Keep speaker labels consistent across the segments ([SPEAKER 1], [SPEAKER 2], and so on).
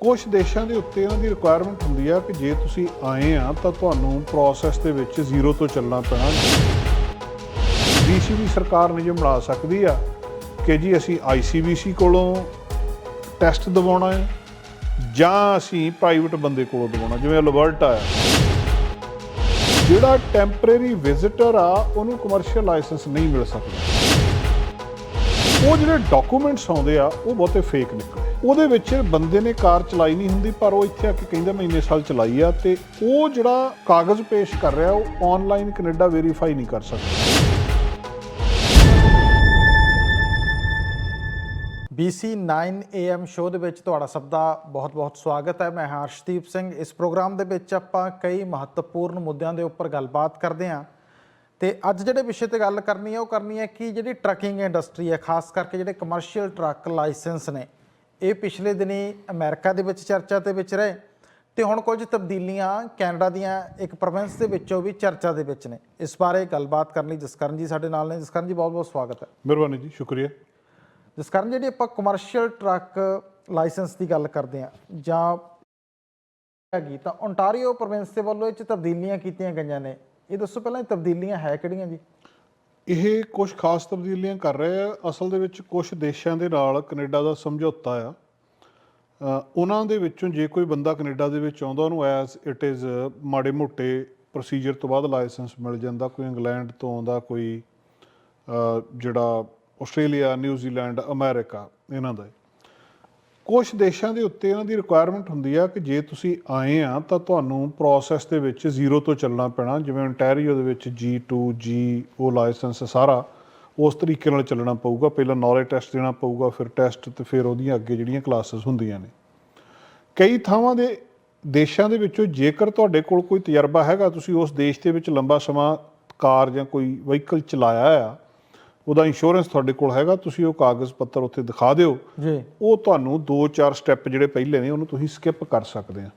[SPEAKER 1] ਕੁਝ ਦੇਸ਼ਾਂ ਦੇ ਉੱਤੇ ਇਹਨਾਂ ਦੀ ਰਿਕੁਆਇਰਮੈਂਟ ਹੁੰਦੀ ਆ ਕਿ ਜੇ ਤੁਸੀਂ ਆਏ ਆ ਤਾਂ ਤੁਹਾਨੂੰ ਪ੍ਰੋਸੈਸ ਦੇ ਵਿੱਚ ਜ਼ੀਰੋ ਤੋਂ ਚੱਲਣਾ ਪੈਣਾ। ਬੀਸੀਬੀ ਸਰਕਾਰ ਨਿਯਮ ਬਣਾ ਸਕਦੀ ਆ ਕਿ ਜੀ ਅਸੀਂ ਆਈਸੀਬੀਸੀ ਕੋਲੋਂ ਟੈਸਟ ਦਿਵਾਉਣਾ ਹੈ ਜਾਂ ਅਸੀਂ ਪ੍ਰਾਈਵੇਟ ਬੰਦੇ ਕੋਲੋਂ ਦਿਵਾਉਣਾ, ਜਿਵੇਂ ਅਲਬਰਟ ਆ। ਜਿਹੜਾ ਟੈਂਪਰੇਰੀ ਵਿਜ਼ਿਟਰ ਆ, ਉਹਨੂੰ ਕਮਰਸ਼ੀਅਲ ਲਾਇਸੈਂਸ ਨਹੀਂ ਮਿਲ ਸਕਦਾ। ਉਹ ਜਿਹੜੇ ਡਾਕੂਮੈਂਟਸ ਆਉਂਦੇ ਆ, ਉਹ ਬਹੁਤੇ ਫੇਕ ਨਿਕਲੇ ਉਹਦੇ ਵਿੱਚ ਬੰਦੇ ਨੇ ਕਾਰ ਚਲਾਈ ਨਹੀਂ ਹੁੰਦੀ, ਪਰ ਉਹ ਇੱਥੇ ਆ ਕੇ ਕਹਿੰਦਾ ਮੈਂ ਇੰਨੇ ਸਾਲ ਚਲਾਈ ਆ ਤੇ ਉਹ ਜਿਹੜਾ ਕਾਗਜ਼ ਪੇਸ਼ ਕਰ ਰਿਹਾ, ਉਹ ਆਨਲਾਈਨ ਕੈਨੇਡਾ ਵੈਰੀਫਾਈ ਨਹੀਂ ਕਰ ਸਕਦਾ।
[SPEAKER 2] BC 9 AM ਸ਼ੋਅ ਦੇ ਵਿੱਚ ਤੁਹਾਡਾ ਸਭ ਦਾ ਬਹੁਤ-ਬਹੁਤ ਸਵਾਗਤ ਹੈ। ਮੈਂ ਹਰਸ਼ਦੀਪ ਸਿੰਘ। ਇਸ ਪ੍ਰੋਗਰਾਮ ਦੇ ਵਿੱਚ ਆਪਾਂ ਕਈ ਮਹੱਤਵਪੂਰਨ ਮੁੱਦਿਆਂ ਦੇ ਉੱਪਰ ਗੱਲਬਾਤ ਕਰਦੇ ਹਾਂ। ਤੇ ਅੱਜ ਜਿਹੜੇ ਵਿਸ਼ੇ ਤੇ ਗੱਲ ਕਰਨੀ ਹੈ, ਉਹ ਕਰਨੀ ਹੈ ਕਿ ਜਿਹੜੀ ਟਰੱਕਿੰਗ ਇੰਡਸਟਰੀ ਹੈ, ਖਾਸ ਕਰਕੇ ਜਿਹੜੇ ਕਮਰਸ਼ੀਅਲ ਟਰੱਕ ਲਾਇਸੈਂਸ ਨੇ ਇਹ ਪਿਛਲੇ ਦਿਨੀ ਅਮਰੀਕਾ ਦੇ ਵਿੱਚ ਚਰਚਾ ਦੇ ਵਿੱਚ ਰਹੇ ਤੇ ਹੁਣ ਕੁਝ ਤਬਦੀਲੀਆਂ ਕੈਨੇਡਾ ਦੀਆਂ ਇੱਕ ਪ੍ਰੋਵਿੰਸ ਦੇ ਵਿੱਚੋਂ ਵੀ ਚਰਚਾ ਦੇ ਵਿੱਚ ਨੇ। ਇਸ ਬਾਰੇ ਗੱਲਬਾਤ ਕਰਨ ਲਈ ਜਸਕਰਨ ਜੀ ਸਾਡੇ ਨਾਲ ਨੇ। ਜਸਕਰਨ ਜੀ ਬਹੁਤ-ਬਹੁਤ ਸਵਾਗਤ ਹੈ।
[SPEAKER 1] ਮਿਹਰਬਾਨੀ ਜੀ ਸ਼ੁਕਰੀਆ।
[SPEAKER 2] ਜਿਸ ਕਾਰਨ ਜਿਹੜੀ ਆਪਾਂ ਕਮਰਸ਼ੀਅਲ ਟਰੱਕ ਲਾਇਸੈਂਸ ਦੀ ਗੱਲ ਕਰਦੇ ਆ ਜਾਂ ਹੈਗੀ ਤਾਂ ਓਨਟਾਰੀਓ ਪ੍ਰੋਵਿੰਸ ਦੇ ਵੱਲੋਂ ਇਹ ਚ ਤਬਦੀਲੀਆਂ ਕੀਤੀਆਂ ਗਈਆਂ ਨੇ। ਇਹ ਦੱਸੋ ਪਹਿਲਾਂ ਇਹ ਤਬਦੀਲੀਆਂ ਹੈ ਕਿਹੜੀਆਂ ਜੀ?
[SPEAKER 1] ਇਹ ਕੁਝ ਖਾਸ ਤਬਦੀਲੀਆਂ ਕਰ ਰਹੇ ਆ। ਅਸਲ ਦੇ ਵਿੱਚ ਕੁਝ ਦੇਸ਼ਾਂ ਦੇ ਨਾਲ ਕੈਨੇਡਾ ਦਾ ਸਮਝੌਤਾ ਆ। ਉਹਨਾਂ ਦੇ ਵਿੱਚੋਂ ਜੇ ਕੋਈ ਬੰਦਾ ਕੈਨੇਡਾ ਦੇ ਵਿੱਚ ਆਉਂਦਾ, ਉਹਨੂੰ ਐਜ਼ ਇਟ ਇਜ਼ ਮਾੜੇ ਮੋਟੇ ਪ੍ਰੋਸੀਜਰ ਤੋਂ ਬਾਅਦ ਲਾਇਸੈਂਸ ਮਿਲ ਜਾਂਦਾ। ਕੋਈ ਇੰਗਲੈਂਡ ਤੋਂ ਆਉਂਦਾ, ਕੋਈ ਜਿਹੜਾ ਆਸਟ੍ਰੇਲੀਆ ਨਿਊਜ਼ੀਲੈਂਡ ਅਮਰੀਕਾ, ਇਹਨਾਂ ਦਾ। ਕੁਝ ਦੇਸ਼ਾਂ ਦੇ ਉੱਤੇ ਇਹਨਾਂ ਦੀ ਰਿਕੁਆਇਰਮੈਂਟ ਹੁੰਦੀ ਆ ਕਿ ਜੇ ਤੁਸੀਂ ਆਏ ਆ ਤਾਂ ਤੁਹਾਨੂੰ ਪ੍ਰੋਸੈਸ ਦੇ ਵਿੱਚ ਜ਼ੀਰੋ ਤੋਂ ਚੱਲਣਾ ਪੈਣਾ, ਜਿਵੇਂ ontario ਦੇ ਵਿੱਚ G2 G ਉਹ ਲਾਇਸੈਂਸ ਸਾਰਾ, ਉਸ ਤਰੀਕੇ ਨਾਲ ਚੱਲਣਾ ਪਊਗਾ। ਪਹਿਲਾਂ ਨੌਲੇਜ ਟੈਸਟ ਦੇਣਾ ਪਊਗਾ, ਫਿਰ ਟੈਸਟ ਤੇ ਫਿਰ ਉਹਦੀਆਂ ਅੱਗੇ ਜਿਹੜੀਆਂ ਕਲਾਸਿਸ ਹੁੰਦੀਆਂ ਨੇ। ਕਈ ਥਾਵਾਂ ਦੇ ਦੇਸ਼ਾਂ ਦੇ ਵਿੱਚੋਂ ਜੇਕਰ ਤੁਹਾਡੇ ਕੋਲ ਕੋਈ ਤਜਰਬਾ ਹੈਗਾ, ਤੁਸੀਂ ਉਸ ਦੇਸ਼ ਦੇ ਵਿੱਚ ਲੰਬਾ ਸਮਾਂ ਕਾਰ ਜਾਂ ਕੋਈ ਵਹੀਕਲ ਚਲਾਇਆ ਆ ਉਹਦਾ ਇੰਸ਼ੋਰੈਂਸ ਤੁਹਾਡੇ ਕੋਲ ਹੈਗਾ ਤੁਸੀਂ ਉਹ ਕਾਗਜ਼ ਪੱਤਰ ਉੱਥੇ ਦਿਖਾ ਦਿਓ।
[SPEAKER 2] ਜੀ।
[SPEAKER 1] ਉਹ ਤੁਹਾਨੂੰ 2-4 ਸਟੈਪ ਜਿਹੜੇ ਪਹਿਲੇ ਨੇ ਉਹਨੂੰ ਤੁਸੀਂ ਸਕਿਪ ਕਰ ਸਕਦੇ ਆ।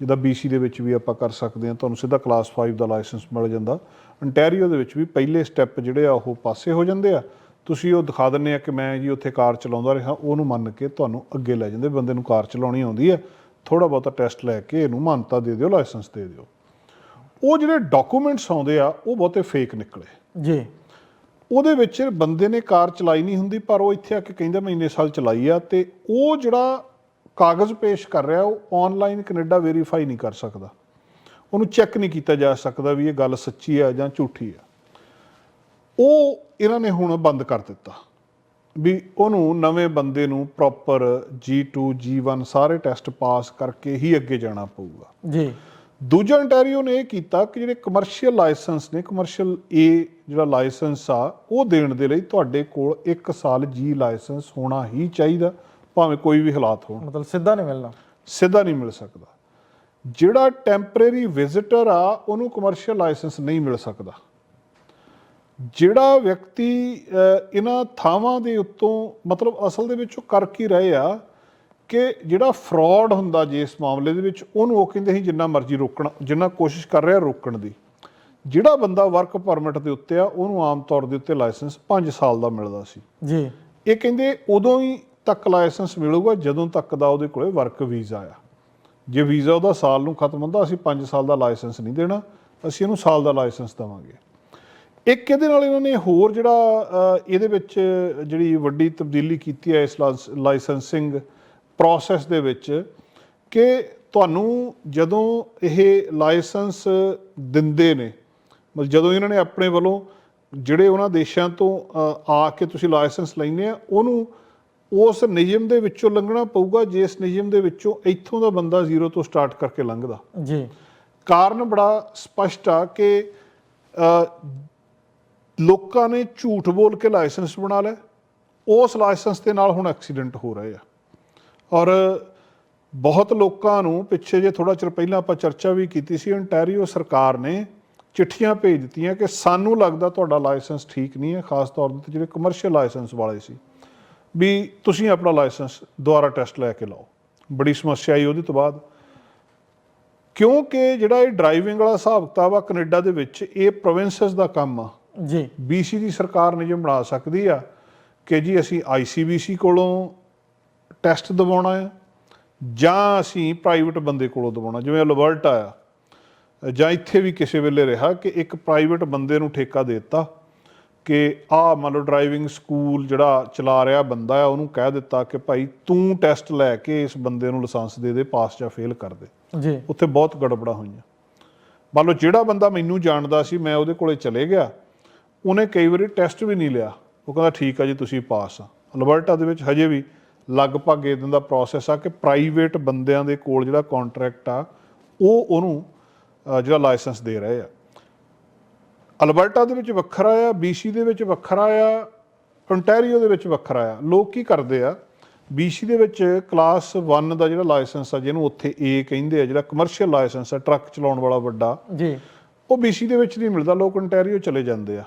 [SPEAKER 1] ਜਿੱਦਾਂ BC ਦੇ ਵਿੱਚ ਵੀ ਆਪਾਂ ਕਰ ਸਕਦੇ ਆ ਤੁਹਾਨੂੰ ਸਿੱਧਾ ਕਲਾਸ 5 ਦਾ ਲਾਇਸੈਂਸ ਮਿਲ ਜਾਂਦਾ। Ontario ਦੇ ਵਿੱਚ ਵੀ ਪਹਿਲੇ ਸਟੈਪ ਜਿਹੜੇ ਆ ਉਹ ਪਾਸੇ ਹੋ ਜਾਂਦੇ ਆ। ਤੁਸੀਂ ਉਹ ਦਿਖਾ ਦਿੰਦੇ ਆ ਕਿ ਮੈਂ ਜੀ ਉੱਥੇ ਕਾਰ ਚਲਾਉਂਦਾ ਰਿਹਾ ਉਹਨੂੰ ਮੰਨ ਕੇ ਤੁਹਾਨੂੰ ਅੱਗੇ ਲੈ ਜਾਂਦੇ ਬੰਦੇ ਨੂੰ ਕਾਰ ਚਲਾਉਣੀ ਆਉਂਦੀ ਹੈ ਥੋੜਾ ਬਹੁਤਾ ਟੈਸਟ ਲੈ ਕੇ ਇਹਨੂੰ ਮਾਨਤਾ ਦੇ ਦਿਓ ਲਾਇਸੈਂਸ ਦੇ ਦਿਓ। ਉਹ ਜਿਹੜੇ ਡਾਕੂਮੈਂਟਸ ਆਉਂਦੇ ਆ ਉਹ ਬਹੁਤੇ ਫੇਕ ਨਿਕਲੇ।
[SPEAKER 2] ਜੀ।
[SPEAKER 1] ਉਹਦੇ ਵਿੱਚ ਬੰਦੇ ਨੇ ਕਾਰ ਚਲਾਈ ਨਹੀਂ ਹੁੰਦੀ, ਪਰ ਉਹ ਇੱਥੇ ਆ ਕੇ ਕਹਿੰਦਾ ਮੈਂ ਇੰਨੇ ਸਾਲ ਚਲਾਈ ਆ ਤੇ ਉਹ ਜਿਹੜਾ ਕਾਗਜ਼ ਪੇਸ਼ ਕਰ ਰਿਹਾ, ਉਹ ਆਨਲਾਈਨ ਕੈਨੇਡਾ ਵੈਰੀਫਾਈ ਨਹੀਂ ਕਰ ਸਕਦਾ। ਉਹਨੂੰ ਚੈੱਕ ਨਹੀਂ ਕੀਤਾ ਜਾ ਸਕਦਾ ਵੀ ਇਹ ਗੱਲ ਸੱਚੀ ਆ ਜਾਂ ਝੂਠੀ ਆ। ਉਹ ਇਹਨਾਂ ਨੇ ਹੁਣ ਬੰਦ ਕਰ ਦਿੱਤਾ ਵੀ ਉਹਨੂੰ ਨਵੇਂ ਬੰਦੇ ਨੂੰ ਪ੍ਰੋਪਰ G2 G1 ਸਾਰੇ ਟੈਸਟ ਪਾਸ ਕਰਕੇ ਹੀ ਅੱਗੇ ਜਾਣਾ ਪਊਗਾ।
[SPEAKER 2] ਜੀ।
[SPEAKER 1] ਦੂਜਾ ontario ਨੇ ਇਹ ਕੀਤਾ ਕਿ ਜਿਹੜੇ ਕਮਰਸ਼ੀਅਲ ਲਾਇਸੈਂਸ ਨੇ ਕਮਰਸ਼ੀਅਲ ਏ ਜਿਹੜਾ ਲਾਇਸੈਂਸ ਆ ਉਹ ਦੇਣ ਦੇ ਲਈ ਤੁਹਾਡੇ ਕੋਲ 1 ਸਾਲ ਜੀ ਲਾਇਸੈਂਸ ਹੋਣਾ ਹੀ ਚਾਹੀਦਾ ਭਾਵੇਂ ਕੋਈ ਵੀ ਹਾਲਾਤ ਹੋਣ।
[SPEAKER 2] ਮਤਲਬ ਸਿੱਧਾ ਨਹੀਂ ਮਿਲਣਾ।
[SPEAKER 1] ਸਿੱਧਾ ਨਹੀਂ ਮਿਲ ਸਕਦਾ। ਜਿਹੜਾ ਟੈਂਪਰੇਰੀ ਵਿਜ਼ਿਟਰ ਆ ਉਹਨੂੰ ਕਮਰਸ਼ੀਅਲ ਲਾਇਸੈਂਸ ਨਹੀਂ ਮਿਲ ਸਕਦਾ। ਜਿਹੜਾ ਵਿਅਕਤੀ ਇਹਨਾਂ ਥਾਵਾਂ ਦੇ ਉੱਤੋਂ ਮਤਲਬ ਅਸਲ ਦੇ ਵਿੱਚ ਉਹ ਕਰ ਕੀ ਰਹੇ ਆ ਕਿ ਜਿਹੜਾ ਫਰਾਡ ਹੁੰਦਾ ਜੇ ਇਸ ਮਾਮਲੇ ਦੇ ਵਿੱਚ ਉਹਨੂੰ ਉਹ ਕਹਿੰਦੇ ਸੀ ਜਿੰਨਾ ਮਰਜ਼ੀ ਰੋਕਣ ਜਿੰਨਾ ਕੋਸ਼ਿਸ਼ ਕਰ ਰਿਹਾ ਰੋਕਣ ਦੀ। ਜਿਹੜਾ ਬੰਦਾ ਵਰਕ ਪਰਮਿਟ ਦੇ ਉੱਤੇ ਆ ਉਹਨੂੰ ਆਮ ਤੌਰ ਦੇ ਉੱਤੇ ਲਾਇਸੈਂਸ 5 ਸਾਲ ਦਾ ਮਿਲਦਾ ਸੀ।
[SPEAKER 2] ਜੀ।
[SPEAKER 1] ਇਹ ਕਹਿੰਦੇ ਉਦੋਂ ਹੀ ਤੱਕ ਲਾਇਸੈਂਸ ਮਿਲੂਗਾ ਜਦੋਂ ਤੱਕ ਦਾ ਉਹਦੇ ਕੋਲੇ ਵਰਕ ਵੀਜ਼ਾ ਆ। ਜੇ ਵੀਜ਼ਾ ਉਹਦਾ ਸਾਲ ਨੂੰ ਖਤਮ ਹੁੰਦਾ ਅਸੀਂ 5 ਸਾਲ ਦਾ ਲਾਇਸੈਂਸ ਨਹੀਂ ਦੇਣਾ ਅਸੀਂ ਇਹਨੂੰ ਸਾਲ ਦਾ ਲਾਇਸੈਂਸ ਦੇਵਾਂਗੇ। ਇੱਕ ਇਹਦੇ ਨਾਲ ਇਹਨਾਂ ਨੇ ਹੋਰ ਜਿਹੜਾ ਇਹਦੇ ਵਿੱਚ ਜਿਹੜੀ ਵੱਡੀ ਤਬਦੀਲੀ ਕੀਤੀ ਹੈ ਇਸ ਲਾਇਸ- ਲਾਇਸੈਂਸਿੰਗ ਪ੍ਰੋਸੈਸ ਦੇ ਵਿੱਚ ਕਿ ਤੁਹਾਨੂੰ ਜਦੋਂ ਇਹ ਲਾਇਸੈਂਸ ਦਿੰਦੇ ਨੇ ਮਤਲਬ ਜਦੋਂ ਇਹਨਾਂ ਨੇ ਆਪਣੇ ਵੱਲੋਂ ਜਿਹੜੇ ਉਹਨਾਂ ਦੇਸ਼ਾਂ ਤੋਂ ਆ ਕੇ ਤੁਸੀਂ ਲਾਇਸੈਂਸ ਲੈਂਦੇ ਆ ਉਹਨੂੰ ਉਸ ਨਿਯਮ ਦੇ ਵਿੱਚੋਂ ਲੰਘਣਾ ਪਊਗਾ ਜਿਸ ਨਿਯਮ ਦੇ ਵਿੱਚੋਂ ਇੱਥੋਂ ਦਾ ਬੰਦਾ ਜ਼ੀਰੋ ਤੋਂ ਸਟਾਰਟ ਕਰਕੇ ਲੰਘਦਾ।
[SPEAKER 2] ਜੀ।
[SPEAKER 1] ਕਾਰਨ ਬੜਾ ਸਪਸ਼ਟ ਆ ਕਿ ਲੋਕਾਂ ਨੇ ਝੂਠ ਬੋਲ ਕੇ ਲਾਇਸੈਂਸ ਬਣਾ ਲਿਆ। ਉਸ ਲਾਇਸੈਂਸ ਦੇ ਨਾਲ ਹੁਣ ਐਕਸੀਡੈਂਟ ਹੋ ਰਹੇ ਆ। ਔਰ ਬਹੁਤ ਲੋਕਾਂ ਨੂੰ ਪਿੱਛੇ ਜੇ ਥੋੜਾ ਚਿਰ ਪਹਿਲਾਂ ਆਪਾਂ ਚਰਚਾ ਵੀ ਕੀਤੀ ਸੀ ontario ਸਰਕਾਰ ਨੇ ਚਿੱਠੀਆਂ ਭੇਜ ਦਿੱਤੀਆਂ ਕਿ ਸਾਨੂੰ ਲੱਗਦਾ ਤੁਹਾਡਾ ਲਾਇਸੈਂਸ ਠੀਕ ਨਹੀਂ ਹੈ ਖਾਸ ਤੌਰ ਤੇ ਜਿਹੜੇ ਕਮਰਸ਼ੀਅਲ ਲਾਇਸੈਂਸ ਵਾਲੇ ਸੀ। ਵੀ ਤੁਸੀਂ ਆਪਣਾ ਲਾਇਸੈਂਸ ਦੁਬਾਰਾ ਟੈਸਟ ਲੈ ਕੇ ਲਾਓ। ਬੜੀ ਸਮੱਸਿਆ ਆਈ ਉਹਦੇ ਤੋਂ ਬਾਅਦ। ਕਿਉਂਕਿ ਜਿਹੜਾ ਇਹ ਡਰਾਈਵਿੰਗ ਵਾਲਾ ਹਿਸਾਬ ਕਿਤਾਬ ਆ ਕੈਨੇਡਾ ਦੇ ਵਿੱਚ ਇਹ ਪ੍ਰੋਵਿੰਸਸ ਦਾ ਕੰਮ ਆ।
[SPEAKER 2] ਜੀ।
[SPEAKER 1] BC ਦੀ ਸਰਕਾਰ ਨਿਯਮ ਬਣਾ ਸਕਦੀ ਆ ਕਿ ਜੀ ਅਸੀਂ ICBC ਕੋਲੋਂ ਟੈਸਟ ਦਿਵਾਉਣਾ ਹੈ ਜਾਂ ਅਸੀਂ ਪ੍ਰਾਈਵੇਟ ਬੰਦੇ ਕੋਲੋਂ ਦਵਾਉਣਾ ਜਿਵੇਂ ਅਲਬਰਟਾ ਆ ਜਾਂ ਇੱਥੇ ਵੀ ਕਿਸੇ ਵੇਲੇ ਰਿਹਾ ਕਿ ਇੱਕ ਪ੍ਰਾਈਵੇਟ ਬੰਦੇ ਨੂੰ ਠੇਕਾ ਦੇ ਦਿੱਤਾ ਕਿ ਆਹ ਮੰਨ ਲਓ ਡਰਾਈਵਿੰਗ ਸਕੂਲ ਜਿਹੜਾ ਚਲਾ ਰਿਹਾ ਬੰਦਾ ਆ ਉਹਨੂੰ ਕਹਿ ਦਿੱਤਾ ਕਿ ਭਾਈ ਤੂੰ ਟੈਸਟ ਲੈ ਕੇ ਇਸ ਬੰਦੇ ਨੂੰ ਲਾਇਸੈਂਸ ਦੇ ਦੇ ਪਾਸ ਜਾਂ ਫੇਲ ਕਰ ਦੇ।
[SPEAKER 2] ਜੀ।
[SPEAKER 1] ਉੱਥੇ ਬਹੁਤ ਗੜਬੜਾ ਹੋਈਆਂ। ਮੰਨ ਲਓ ਜਿਹੜਾ ਬੰਦਾ ਮੈਨੂੰ ਜਾਣਦਾ ਸੀ ਮੈਂ ਉਹਦੇ ਕੋਲੇ ਚਲੇ ਗਿਆ ਉਹਨੇ ਕਈ ਵਾਰੀ ਟੈਸਟ ਵੀ ਨਹੀਂ ਲਿਆ। ਉਹ ਕਹਿੰਦਾ ਠੀਕ ਆ ਜੀ ਤੁਸੀਂ ਪਾਸ ਆ। ਅਲਬਰਟਾ ਦੇ ਵਿੱਚ ਹਜੇ ਵੀ ਲਗਭਗ ਇਦਾਂ ਦਾ ਪ੍ਰੋਸੈਸ ਆ ਕਿ ਪ੍ਰਾਈਵੇਟ ਬੰਦਿਆਂ ਦੇ ਕੋਲ ਜਿਹੜਾ ਕੰਟਰੈਕਟ ਆ ਉਹ ਉਹਨੂੰ ਜਿਹੜਾ ਲਾਇਸੈਂਸ ਦੇ ਰਹੇ ਆ। ਅਲਬਰਟਾ ਦੇ ਵਿੱਚ ਵੱਖਰਾ ਆ BC ਦੇ ਵਿੱਚ ਵੱਖਰਾ ਆ ontario ਦੇ ਵਿੱਚ ਵੱਖਰਾ ਆ। ਲੋਕ ਕੀ ਕਰਦੇ ਆ? BC ਦੇ ਵਿੱਚ ਕਲਾਸ 1 ਦਾ ਜਿਹੜਾ ਲਾਇਸੈਂਸ ਆ ਜਿਹਨੂੰ ਉੱਥੇ A ਕਹਿੰਦੇ ਆ ਜਿਹੜਾ ਕਮਰਸ਼ੀਅਲ ਲਾਇਸੈਂਸ ਆ ਟਰੱਕ ਚਲਾਉਣ ਵਾਲਾ ਵੱਡਾ
[SPEAKER 2] ਜੀ।
[SPEAKER 1] ਉਹ BC ਦੇ ਵਿੱਚ ਨਹੀਂ ਮਿਲਦਾ ਲੋਕ ontario ਚਲੇ ਜਾਂਦੇ ਆ।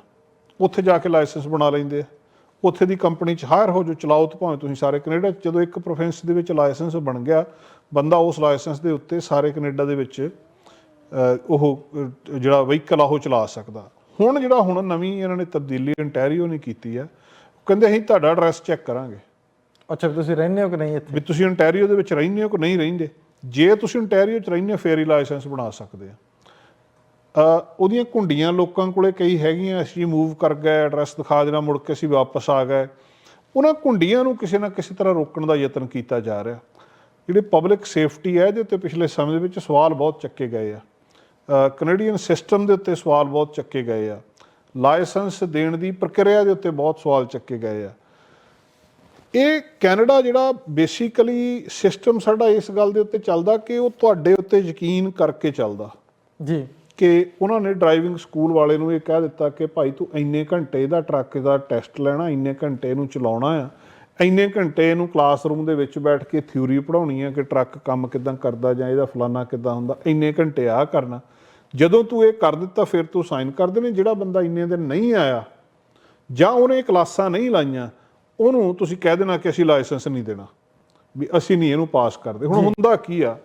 [SPEAKER 1] ਉੱਥੇ ਜਾ ਕੇ ਲਾਇਸੈਂਸ ਬਣਾ ਲੈਂਦੇ ਆ। ਉੱਥੇ ਦੀ ਕੰਪਨੀ ਚ ਹਾਇਰ ਹੋ ਜੋ ਚਲਾਓ ਤੇ ਭਾਵੇਂ ਤੁਸੀਂ ਸਾਰੇ ਕੈਨੇਡਾ 'ਚ। ਜਦੋਂ ਇੱਕ ਪ੍ਰੋਵਿੰਸ ਦੇ ਵਿੱਚ ਲਾਇਸੈਂਸ ਬਣ ਗਿਆ ਬੰਦਾ ਉਸ ਲਾਇਸੈਂਸ ਦੇ ਉੱਤੇ ਸਾਰੇ ਕੈਨੇਡਾ ਦੇ ਵਿੱਚ ਉਹ ਜਿਹੜਾ ਵਹੀਕਲ ਆ ਉਹ ਚਲਾ ਸਕਦਾ। ਹੁਣ ਜਿਹੜਾ ਹੁਣ ਨਵੀਂ ਇਹਨਾਂ ਨੇ ਤਬਦੀਲੀ ontario ਨੇ ਕੀਤੀ ਆ ਕਹਿੰਦੇ ਅਸੀਂ ਤੁਹਾਡਾ ਐਡਰੈਸ ਚੈੱਕ ਕਰਾਂਗੇ।
[SPEAKER 2] ਅੱਛਾ ਵੀ ਤੁਸੀਂ ਰਹਿੰਦੇ ਹੋ ਕਿ ਨਹੀਂ ਇੱਥੇ?
[SPEAKER 1] ਵੀ ਤੁਸੀਂ ontario ਦੇ ਵਿੱਚ ਰਹਿੰਦੇ ਹੋ ਕਿ ਨਹੀਂ ਰਹਿੰਦੇ? ਜੇ ਤੁਸੀਂ ontario 'ਚ ਰਹਿੰਦੇ ਹੋ ਫੇਰ ਹੀ ਲਾਇਸੈਂਸ ਬਣਾ ਸਕਦੇ ਆ। ਉਹਦੀਆਂ ਕੁੰਡੀਆਂ ਲੋਕਾਂ ਕੋਲੇ ਕਈ ਹੈਗੀਆਂ, ਅਸੀਂ ਮੂਵ ਕਰ ਗਏ ਐਡਰੈਸ ਦਿਖਾ ਦੇਣਾ, ਮੁੜ ਕੇ ਅਸੀਂ ਵਾਪਸ ਆ ਗਏ। ਉਹਨਾਂ ਕੁੰਡੀਆਂ ਨੂੰ ਕਿਸੇ ਨਾ ਕਿਸੇ ਤਰ੍ਹਾਂ ਰੋਕਣ ਦਾ ਯਤਨ ਕੀਤਾ ਜਾ ਰਿਹਾ। ਜਿਹੜੀ ਪਬਲਿਕ ਸੇਫਟੀ ਹੈ, ਇਹਦੇ ਉੱਤੇ ਪਿਛਲੇ ਸਮੇਂ ਦੇ ਵਿੱਚ ਸਵਾਲ ਬਹੁਤ ਚੱਕੇ ਗਏ ਆ। ਕੈਨੇਡੀਅਨ ਸਿਸਟਮ ਦੇ ਉੱਤੇ ਸਵਾਲ ਬਹੁਤ ਚੱਕੇ ਗਏ ਆ। ਲਾਇਸੈਂਸ ਦੇਣ ਦੀ ਪ੍ਰਕਿਰਿਆ ਦੇ ਉੱਤੇ ਬਹੁਤ ਸਵਾਲ ਚੱਕੇ ਗਏ ਆ। ਇਹ ਕੈਨੇਡਾ ਜਿਹੜਾ ਬੇਸਿਕਲੀ ਸਿਸਟਮ ਸਾਡਾ ਇਸ ਗੱਲ ਦੇ ਉੱਤੇ ਚੱਲਦਾ ਕਿ ਉਹ ਤੁਹਾਡੇ ਉੱਤੇ ਯਕੀਨ ਕਰਕੇ ਚੱਲਦਾ।
[SPEAKER 2] ਜੀ।
[SPEAKER 1] ਕਿ ਉਹਨਾਂ ਨੇ ਡਰਾਈਵਿੰਗ ਸਕੂਲ ਵਾਲੇ ਨੂੰ ਇਹ ਕਹਿ ਦਿੱਤਾ ਕਿ ਭਾਈ ਤੂੰ ਇੰਨੇ ਘੰਟੇ ਦਾ ਟਰੱਕ ਦਾ ਟੈਸਟ ਲੈਣਾ ਇੰਨੇ ਘੰਟੇ ਇਹਨੂੰ ਚਲਾਉਣਾ ਆ ਇੰਨੇ ਘੰਟੇ ਇਹਨੂੰ ਕਲਾਸਰੂਮ ਦੇ ਵਿੱਚ ਬੈਠ ਕੇ ਥਿਊਰੀ ਪੜਾਉਣੀ ਆ ਕਿ ਟਰੱਕ ਕੰਮ ਕਿਦਾਂ ਕਰਦਾ ਜਾਂ ਇਹਦਾ ਫਲਾਨਾ ਕਿਦਾਂ ਹੁੰਦਾ ਇੰਨੇ ਘੰਟੇ ਆ ਕਰਨਾ। ਜਦੋਂ ਤੂੰ ਇਹ ਕਰ ਦਿੱਤਾ ਫਿਰ ਤੂੰ ਸਾਈਨ ਕਰ ਦੇਣੇ ਜਿਹੜਾ ਬੰਦਾ ਇੰਨੇ ਦਿਨ ਨਹੀਂ ਆਇਆ ਜਾਂ ਉਹਨੇ ਕਲਾਸਾਂ ਨਹੀਂ ਲਾਈਆਂ ਉਹਨੂੰ ਤੁਸੀਂ ਕਹਿ ਦੇਣਾ ਕਿ ਅਸੀਂ ਲਾਇਸੈਂਸ ਨਹੀਂ ਦੇਣਾ ਵੀ ਅਸੀਂ ਨਹੀਂ ਇਹਨੂੰ ਪਾਸ ਕਰਦੇ। ਹੁਣ ਹੁੰਦਾ ਕੀ ਆ?